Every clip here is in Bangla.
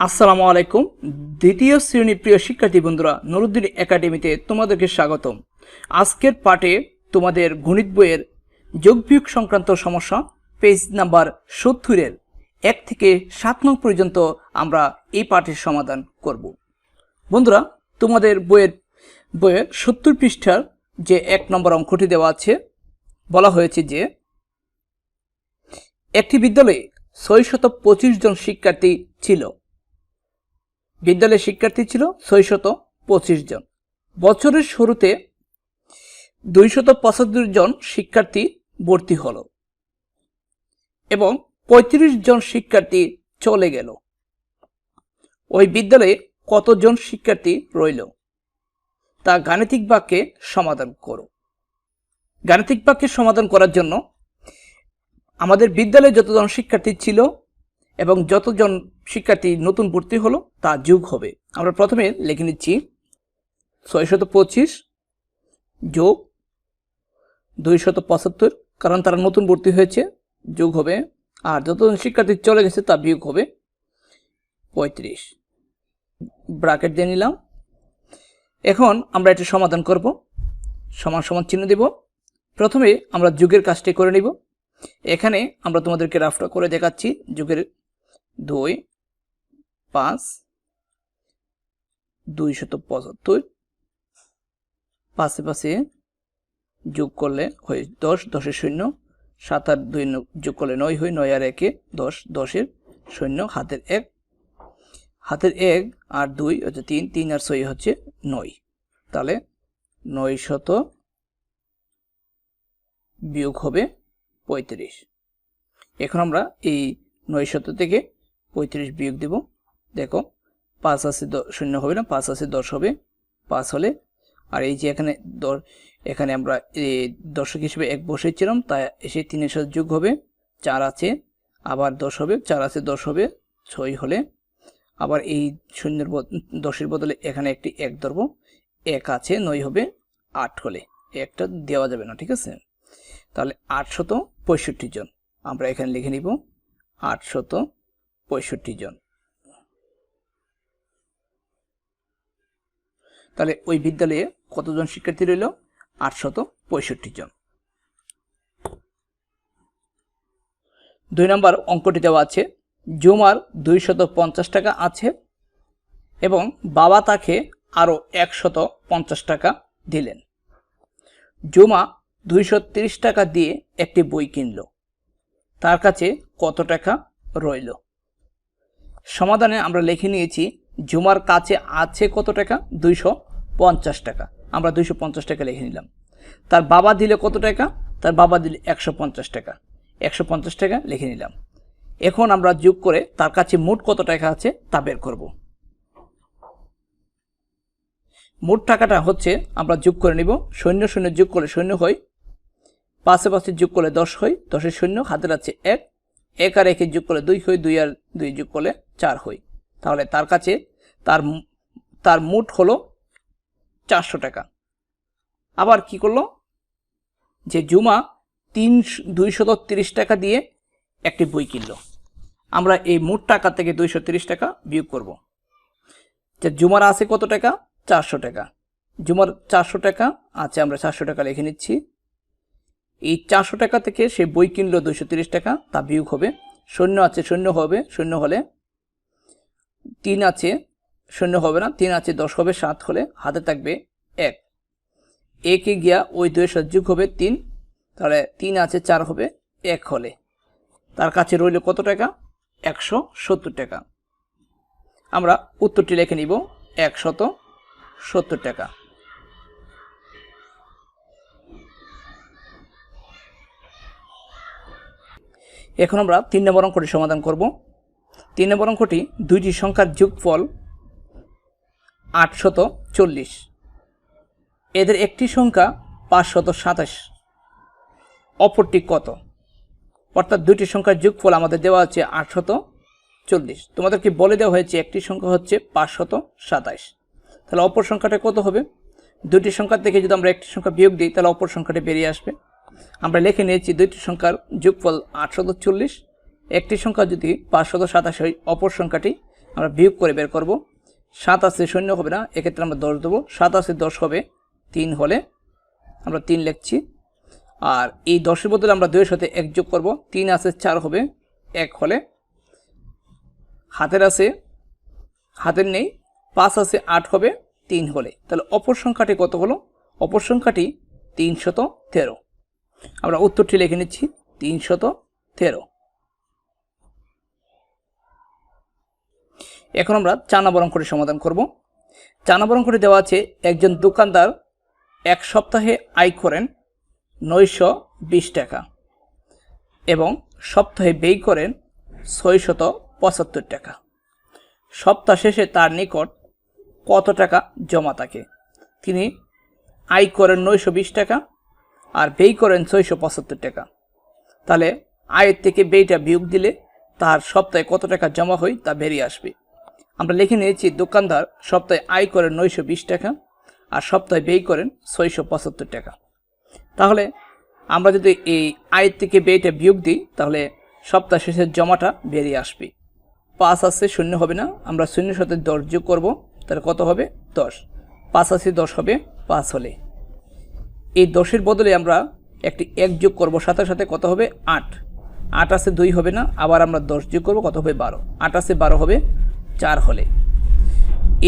আসসালামু আলাইকুম। দ্বিতীয় শ্রেণি প্রিয় শিক্ষার্থী বন্ধুরা, নুরুদ্দিন একাডেমিতে তোমাদেরকে স্বাগতম। আজকের পাঠে তোমাদের গণিত বইয়ের যোগবিয়োগ সংক্রান্ত সমস্যা, পেজ নাম্বার সত্তরের এক থেকে সাত নং পর্যন্ত আমরা এই পাঠের সমাধান করব। বন্ধুরা, তোমাদের বইয়ের বইয়ের সত্তর পৃষ্ঠার যে এক নম্বর অঙ্কটি দেওয়া আছে, বলা হয়েছে যে একটি বিদ্যালয়ে ছয়শত পঁচিশ জন শিক্ষার্থী ছিল। বিদ্যালয়ের শিক্ষার্থী ছিল ছয়শত পঁচিশ জন। বছরের শুরুতে দুইশত পঁচাত্তর জন শিক্ষার্থী ভর্তি হলো এবং পঁয়ত্রিশ জন শিক্ষার্থী চলে গেল। ওই বিদ্যালয়ে কতজন শিক্ষার্থী রইল? তা গাণিতিক বাক্যে সমাধান করো। গাণিতিক বাক্যে সমাধান করার জন্য আমাদের বিদ্যালয়ে যতজন শিক্ষার্থী ছিল এবং যতজন শিক্ষার্থী নতুন ভর্তি হলো, তা যোগ হবে। আমরা প্রথমে লিখে নিচ্ছি ছয়শত পঁচিশ যোগ দুইশত পঁচাত্তর, কারণ তারা নতুন ভর্তি হয়েছে, যোগ হবে। আর যতজন শিক্ষার্থী চলে গেছে, তা বিয়োগ হবে পঁয়ত্রিশ। ব্রাকেট দিয়ে নিলাম। এখন আমরা এটি সমাধান করব। সমান সমান চিহ্ন দেব। প্রথমে আমরা যুগের কাজটি করে নিব। এখানে আমরা তোমাদেরকে রাফটা করে দেখাচ্ছি, যুগের দুই, পাঁচ, দুইশত পঁচাত্তর। পাশে পাশে যোগ করলে হয় দশ, দশের শূন্য। সাত আর দুই যোগ করলে নয় হয় নয় আর একে দশ, দশের শূন্য, হাতের এক। হাতের এক আর দুই হচ্ছে তিন তিন আর ছয় হচ্ছে নয়। তাহলে নয় শত বিয়োগ হবে পঁয়ত্রিশ। এখন আমরা এই নয় শত থেকে পঁয়ত্রিশ বিয়োগ দেব। দেখো, পাঁচ আছে শূন্য হবে না, পাঁচ আছে দশ হবে। পাঁচ হলে, আর এই যে এখানে দ- এখানে আমরা দর্শক হিসেবে এক বসেছিলাম তা এসে তিনের সাথে যোগ হবে, চার আছে, আবার দশ হবে, চার আছে দশ হবে, ছয় হলে। আবার এই শূন্যের দশের বদলে এখানে একটি এক ধরবো, এক আছে, নয় হবে, আট হলে। একটা দেওয়া যাবে না, ঠিক আছে? তাহলে আটশত পঁয়ষট্টি জন, আমরা এখানে লিখে নিব, আটশত পঁয়ষট্টি জন। তাহলে ওই বিদ্যালয়ে কতজন শিক্ষার্থী রইল? আটশত পঁয়ষট্টি জন। দুই নম্বর অঙ্কটি দেওয়া আছে। জুমার দুইশত পঞ্চাশ টাকা আছে এবং বাবা তাকে আরও একশত পঞ্চাশ টাকা দিলেন। জুমা দুইশো টাকা দিয়ে একটি বই কিনল। তার কাছে কত টাকা রইল? সমাধানে আমরা লিখে নিয়েছি, জুমার কাছে আছে কত টাকা? দুইশো পঞ্চাশ টাকা। আমরা দুইশো পঞ্চাশ টাকা লিখে নিলাম। তার বাবা দিলে কত টাকা? তার বাবা দিলে একশো পঞ্চাশ টাকা। একশো পঞ্চাশ টাকা লিখে নিলাম। এখন আমরা যোগ করে তার কাছে মোট কত টাকা আছে তা বের করব। মোট টাকাটা হচ্ছে, আমরা যোগ করে নিব, শূন্য শূন্য যোগ করলে শূন্য হয় পাশে পাশে যোগ করলে দশ হয়, দশের শূন্য, হাতের আছে এক এক আর একে যোগ করলে দুই হয়, দুই আর দুই যোগ করলে চার হয় তাহলে তার কাছে তার তার মোট হলো চারশো টাকা। আবার কি করল? যে জুমা তিন দুইশত তিরিশ টাকা দিয়ে একটি বই কিনলো। আমরা এই মোট টাকা থেকে দুইশো তিরিশ টাকা বিয়োগ করব। যে জুমার আছে কত টাকা? চারশো টাকা। জুমার চারশো টাকা আছে, আমরা চারশো টাকা লিখে নিচ্ছি। এই চারশো টাকা থেকে সে বই কিনলো দুইশো তিরিশ টাকা, তা বিয়োগ হবে। শূন্য আছে, শূন্য হবে, শূন্য হলে তিন আছে, শূন্য হবে না, তিন আছে, দশ হবে, সাত হলে হাতে থাকবে এক। একে গিয়া ওই দুই সাথে যোগ হবে তিন, তাহলে তিন আছে, চার হবে এক হলে। তার কাছে রইল কত টাকা? একশো সত্তর টাকা। আমরা উত্তরটি লিখে নিব, একশত সত্তর টাকা। এখন আমরা তিন নম্বর অঙ্কটি সমাধান করব। তিন নম্বর অঙ্কটি দুইটি সংখ্যার যোগফল আটশত চল্লিশ। এদের একটি সংখ্যা পাঁচশত সাতাশ। অপরটি কত? অর্থাৎ দুইটি সংখ্যার যোগফল আমাদের দেওয়া আছে আটশত চল্লিশ। তোমাদেরকে বলে দেওয়া হয়েছে একটি সংখ্যা হচ্ছে পাঁচশত সাতাশ। তাহলে অপর সংখ্যাটা কত হবে? দুটি সংখ্যা থেকে যদি আমরা একটি সংখ্যা বিয়োগ দিই, তাহলে অপর সংখ্যাটা বেরিয়ে আসবে। আমরা লিখে নিয়েছি দুইটি সংখ্যার যোগফল আটশত চল্লিশ একটি সংখ্যা যদি পাঁচশত সাতাশ হয়, অপর সংখ্যাটি আমরা বিয়োগ করে বের করব। সাত আছে শূন্য হবে না, এক্ষেত্রে আমরা দশ দেবো। সাত আছে দশ হবে, তিন হলে আমরা তিন লিখছি। আর এই দশের বদলে আমরা দুইয়ের সাথে এক যোগ করব। তিন আছে, চার হবে, এক হলে। হাতের আছে, হাতের নেই, পাঁচ আছে, আট হবে, তিন হলে। তাহলে অপর সংখ্যাটি কত হলো? অপর সংখ্যাটি তিনশত তেরো। আমরা উত্তরটি লিখে নিচ্ছি, তিনশত তেরো। এখন আমরা চার নম্বর সমাধান করব। চার নম্বর দেওয়া আছে, একজন দোকানদার এক সপ্তাহে আয় করেন নয়শো বিশ টাকা এবং সপ্তাহে ব্যয় করেন ছয়শত পঁচাত্তর টাকা। সপ্তাহ শেষে তার নিকট কত টাকা জমা থাকে? তিনি আয় করেন নয়শো বিশ টাকা আর ব্যয় করেন ছয়শো পঁচাত্তর টাকা। তাহলে আয়ের থেকে ব্যয়টা বিয়োগ দিলে তার সপ্তাহে কত টাকা জমা হয় তা বেরিয়ে আসবে। আমরা লিখে নিয়েছি, দোকানদার সপ্তাহে আয় করেন নয়শো বিশ টাকা আর সপ্তাহে ব্যয় করেন ছয়শো পঁচাত্তর টাকা। তাহলে আমরা যদি এই আয়ের থেকে ব্যয়টা বিয়োগ দিই, তাহলে সপ্তাহ শেষের জমাটা বেরিয়ে আসবে। পাঁচ আছে, শূন্য হবে না। আমরা শূন্যের সাথে দশ যোগ করব, তাহলে কত হবে? দশ। পাঁচ আছে, দশ হবে, পাঁচ হলে। এই দশের বদলে আমরা একটি এক যোগ করব সাথে সাথে কত হবে? আট। আট আছে, দুই হবে না। আবার আমরা দশ যোগ করব, কত হবে? বারো। আট আছে, বারো হবে চার হলে।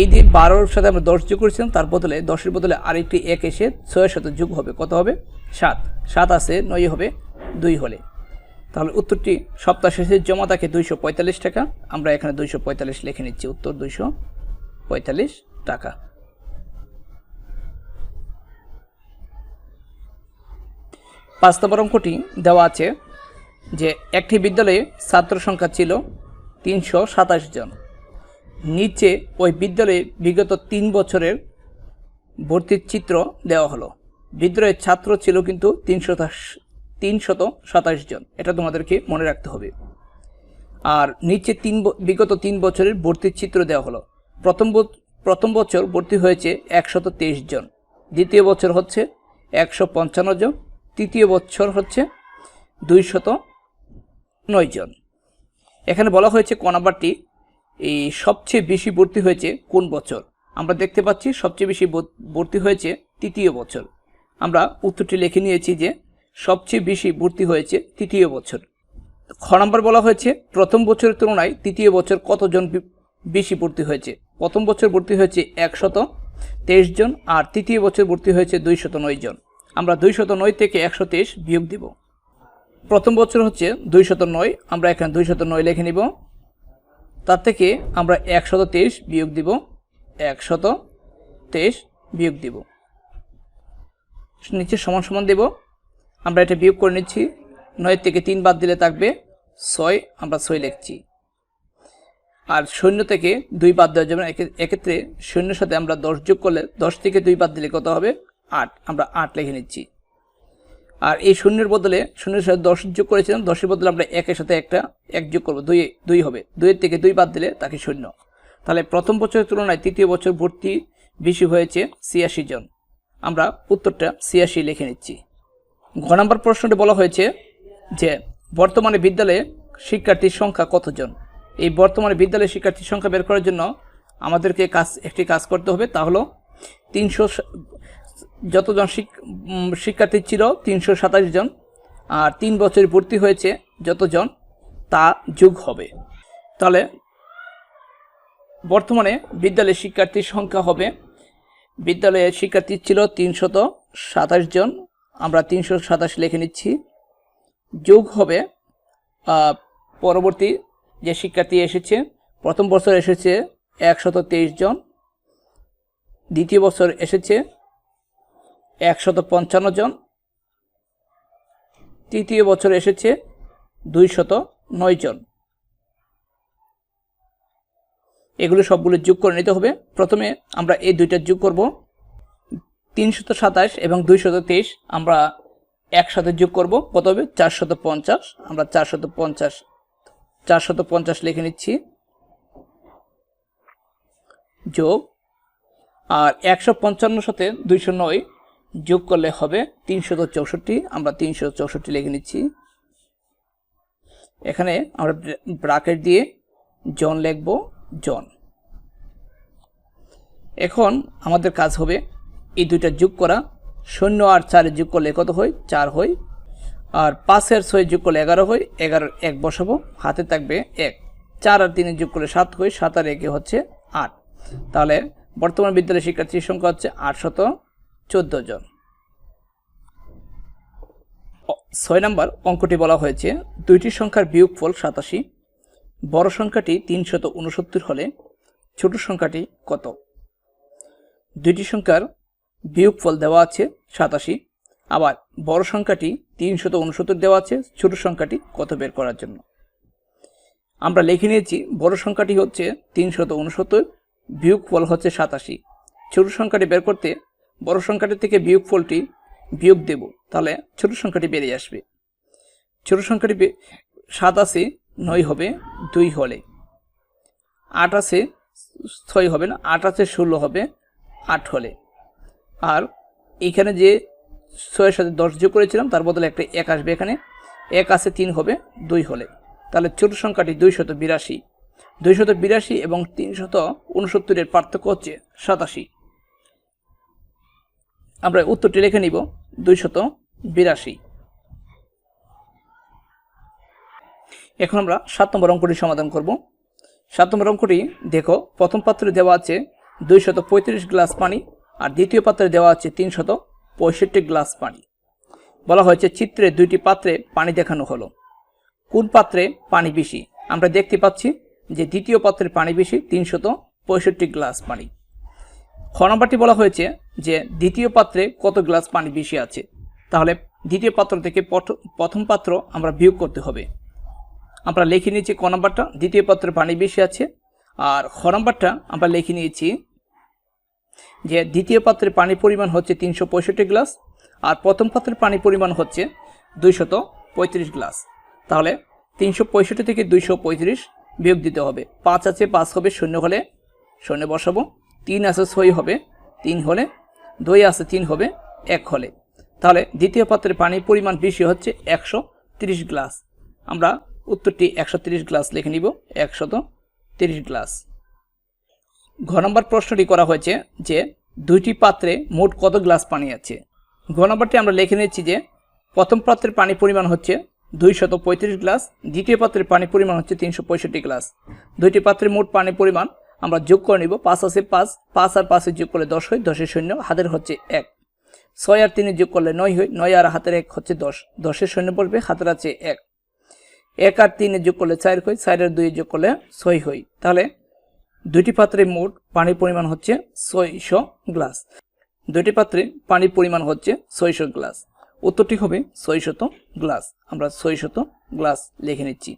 এই যে বারোর সাথে আমরা দশ যোগ করেছিলাম, তার বদলে দশের বদলে আরেকটি এক এসে ছয়ের সাথে যোগ হবে। কত হবে? সাত। সাত আছে, নয় হবে, দুই হলে। তাহলে উত্তরটি সপ্তাহ শেষে জমা থাকে দুইশো পঁয়তাল্লিশ টাকা। আমরা এখানে দুইশো পঁয়তাল্লিশ লিখে নিচ্ছি, উত্তর দুইশো পঁয়তাল্লিশ টাকা। পাঁচ নম্বর অঙ্কটি দেওয়া আছে যে একটি বিদ্যালয়ে ছাত্র সংখ্যা ছিল তিনশো সাতাশ জন। নিচে ওই বিদ্যালয়ে বিগত তিন বছরের ভর্তির চিত্র দেওয়া হলো। বিদ্যালয়ের ছাত্র ছিল কিন্তু তিনশো তিনশত সাতাশ জন। এটা তোমাদেরকে মনে রাখতে হবে। আর নিচে তিন বিগত তিন বছরের ভর্তির চিত্র দেওয়া হলো। প্রথম প্রথম বছর ভর্তি হয়েছে একশত তেইশ জন। দ্বিতীয় বছর হচ্ছে একশো পঞ্চান্ন জন। তৃতীয় বছর হচ্ছে দুইশত নয় জন। এখানে বলা হয়েছে ক নাম্বারটি এই সবচেয়ে বেশি ভর্তি হয়েছে কোন বছর? আমরা দেখতে পাচ্ছি সবচেয়ে বেশি ভর- ভর্তি হয়েছে তৃতীয় বছর। আমরা উত্তরটি লিখে নিয়েছি যে সবচেয়ে বেশি ভর্তি হয়েছে তৃতীয় বছর। খ নাম্বার বলা হয়েছে, প্রথম বছরের তুলনায় তৃতীয় বছর কতজন বেশি ভর্তি হয়েছে? প্রথম বছর ভর্তি হয়েছে একশত তেইশ জন আর তৃতীয় বছর ভর্তি হয়েছে দুইশত নয় জন। আমরা দুইশত নয় থেকে একশো তেইশ বিয়োগ দিব। প্রথম বছর হচ্ছে দুইশত নয়, আমরা এখানে দুইশত নয় লিখে নিব। তার থেকে আমরা একশত তেইশ বিয়োগ দিব, একশত তেইশ বিয়োগ দিব। নিচে সমান সমান দেব। আমরা এটা বিয়োগ করে নিচ্ছি। নয় থেকে তিন বাদ দিলে থাকবে ছয়, আমরা ছয় লিখছি। আর শূন্য থেকে দুই বাদ দেওয়া যাবে এক্ষেত্রে শূন্যের সাথে আমরা দশ যোগ করলে দশ থেকে দুই বাদ দিলে কত হবে? আট। আমরা আট লিখে নিচ্ছি। আর এই শূন্যের বদলে, শূন্যের সাথে দশ যোগ করেছিলাম, দশের বদলে আমরা একের সাথে একটা, এক যোগ করব, দুই দুই হবে। দুইয়ের থেকে দুই বাদ দিলে তাকে শূন্য। তাহলে প্রথম বছরের তুলনায় তৃতীয় বছর ভর্তি বেশি হয়েছে ছিয়াশি জন। আমরা উত্তরটা ছিয়াশি লিখে নিচ্ছি। ঘ নম্বর প্রশ্নটি বলা হয়েছে যে, বর্তমানে বিদ্যালয়ে শিক্ষার্থীর সংখ্যা কতজন? এই বর্তমানে বিদ্যালয়ে শিক্ষার্থীর সংখ্যা বের করার জন্য আমাদেরকে কাজ, একটি কাজ করতে হবে, তা হলো তিনশো যতজন শিক্ষার্থী ছিল, তিনশো সাতাশ জন। আর তিন বছর ভর্তি হয়েছে যতজন, তা যোগ হবে। তাহলে বর্তমানে বিদ্যালয়ের শিক্ষার্থীর সংখ্যা হবে। বিদ্যালয়ের শিক্ষার্থী ছিল তিনশত সাতাশ জন। আমরা তিনশো সাতাশ লিখে নিচ্ছি। যোগ হবে পরবর্তী যে শিক্ষার্থী এসেছে, প্রথম বছর এসেছে একশত তেইশ জন। দ্বিতীয় বছর এসেছে একশত পঞ্চান্ন জন। তৃতীয় বছর এসেছে দুইশত নয় জন। এগুলো সবগুলো যোগ করে নিতে হবে। প্রথমে আমরা এই দুইটা যোগ করব। তিনশত সাতাশ এবং দুইশত তেইশ আমরা একসাথে যোগ করব। কত হবে? চারশত পঞ্চাশ। আমরা চারশত পঞ্চাশ চারশত পঞ্চাশ লিখে নিচ্ছি। যোগ। আর একশো পঞ্চান্ন সাথে দুইশো নয় যোগ করলে হবে তিনশত চৌষট্টি। আমরা তিনশো চৌষট্টি লিখে নিচ্ছি। এখানে আমরা ব্রাকেট দিয়ে জন লিখব, জন। এখন আমাদের কাজ হবে এই দুইটা যোগ করা। শূন্য আর চারে যোগ করলে কত হয়? চার হয়। আর পাঁচের ছয় যোগ করলে এগারো হয়। এগারোর এক বসাবো। হাতে থাকবে এক। চার আর তিনে যোগ করলে সাত হয়। সাত আর একে হচ্ছে আট। তাহলে বর্তমান বিদ্যালয়ের শিক্ষার্থীর সংখ্যা হচ্ছে আটশত। চোদ্দ জন। ছয় নম্বর অঙ্কটি বলা হয়েছে দুইটি সংখ্যার বিয়োগফল সাতাশি, বড় সংখ্যাটি তিনশত উনসত্তর হলে ছোট সংখ্যাটি কত? দুইটি সংখ্যার বিয়োগফল দেওয়া আছে সাতাশি, আবার বড় সংখ্যাটি তিনশত উনসত্তর দেওয়া আছে ছোট সংখ্যাটি কত বের করার জন্য? আমরা লিখে নিয়েছি, বড় সংখ্যাটি হচ্ছে তিনশত উনসত্তর বিয়োগফল হচ্ছে সাতাশি, ছোট সংখ্যাটি বের করতে বড় সংখ্যাটি থেকে বিয়োগফলটি বিয়োগ দেব, তাহলে ছোট সংখ্যাটি বেরিয়ে আসবে। ছোট সংখ্যাটি সাত আছে, নয় হবে দুই হলে। আট আছে, ছয় হবে না, আট আছে, ষোলো হবে, আট হলে। আর এইখানে যে ছয়ের সাথে দশ যোগ করেছিলাম, তার বদলে একটা এক আসবে এখানে। এক আছে, তিন হবে, দুই হলে। তাহলে ছোট সংখ্যাটি দুইশত বিরাশি। দুইশত বিরাশি এবং তিনশত উনসত্তরের পার্থক্য হচ্ছে সাতাশি। আমরা উত্তরটি লিখে নিব, দুইশত বিরাশি। এখন আমরা সাত নম্বর অঙ্কটি সমাধান করব। সাত নম্বর অঙ্কটি, দেখো, প্রথম পাত্রে দেওয়া আছে দুইশত পঁয়ত্রিশ গ্লাস পানি আর দ্বিতীয় পাত্রে দেওয়া আছে তিনশত পঁয়ষট্টি গ্লাস পানি। বলা হয়েছে চিত্রে দুইটি পাত্রে পানি দেখানো হলো। কোন পাত্রে পানি বেশি? আমরা দেখতে পাচ্ছি যে দ্বিতীয় পাত্রে পানি বেশি, তিনশত পঁয়ষট্টি গ্লাস পানি। খ নম্বরটি বলা হয়েছে যে দ্বিতীয় পাত্রে কত গ্লাস পানি বেশি আছে? তাহলে দ্বিতীয় পাত্র থেকে প্রথম পাত্র আমরা বিয়োগ করতে হবে। আমরা লিখে নিয়েছি ক নম্বরটা, দ্বিতীয় পাত্রে পানি বেশি আছে। আর খ নম্বরটা আমরা লিখে নিয়েছি যে দ্বিতীয় পাত্রের পানির পরিমাণ হচ্ছে তিনশো পঁয়ষট্টি গ্লাস, আর প্রথম পাত্রের পানির পরিমাণ হচ্ছে দুইশত পঁয়ত্রিশ গ্লাস। তাহলে তিনশো পঁয়ষট্টি থেকে দুইশো পঁয়ত্রিশ বিয়োগ দিতে হবে। পাঁচ আছে, পাঁচ হবে, শূন্য হলে শূন্য বসাবো। তিন আছে ছয় হবে, তিন হলে দুই আছে তিন হবে, এক হলে। তাহলে দ্বিতীয় পাত্রের পানির পরিমাণ বেশি হচ্ছে একশো গ্লাস। আমরা উত্তরটি একশো গ্লাস লিখে নিব একশত তিরিশ গ্লাস। ঘ নম্বর প্রশ্নটি করা হয়েছে যে দুইটি পাত্রে মোট কত গ্লাস পানি আছে? ঘ নম্বরটি আমরা লিখে নিচ্ছি যে প্রথম পাত্রের পানি পরিমাণ হচ্ছে দুইশত পঁয়ত্রিশ গ্লাস, দ্বিতীয় পাত্রের পানি পরিমাণ হচ্ছে তিনশো পঁয়ষট্টি গ্লাস। দুইটি পাত্রের মোট পানি পরিমাণ আমরা যোগ করে নিব, পাঁচ আছে পাঁচ পাঁচ আর পাঁচে যোগ করলে দশ হয়, দশের শূন্য হাতের হচ্ছে এক। ছয় আর তিনে যোগ করলে নয় হয়, নয় আর হাতের এক হচ্ছে দশ। দশের শূন্য পড়বে হাতের আছে এক। এক আর তিনে যোগ করলে চার হয়, চার আর দুই যোগ করলে ছয় হয়। তাহলে দুইটি পাত্রে মোট পানির পরিমাণ হচ্ছে ছয়শো গ্লাস। দুইটি পাত্রে পানির পরিমাণ হচ্ছে ছয়শো গ্লাস। উত্তরটি হবে ছয়শত গ্লাস। আমরা ছয়শত গ্লাস লিখে নিচ্ছি।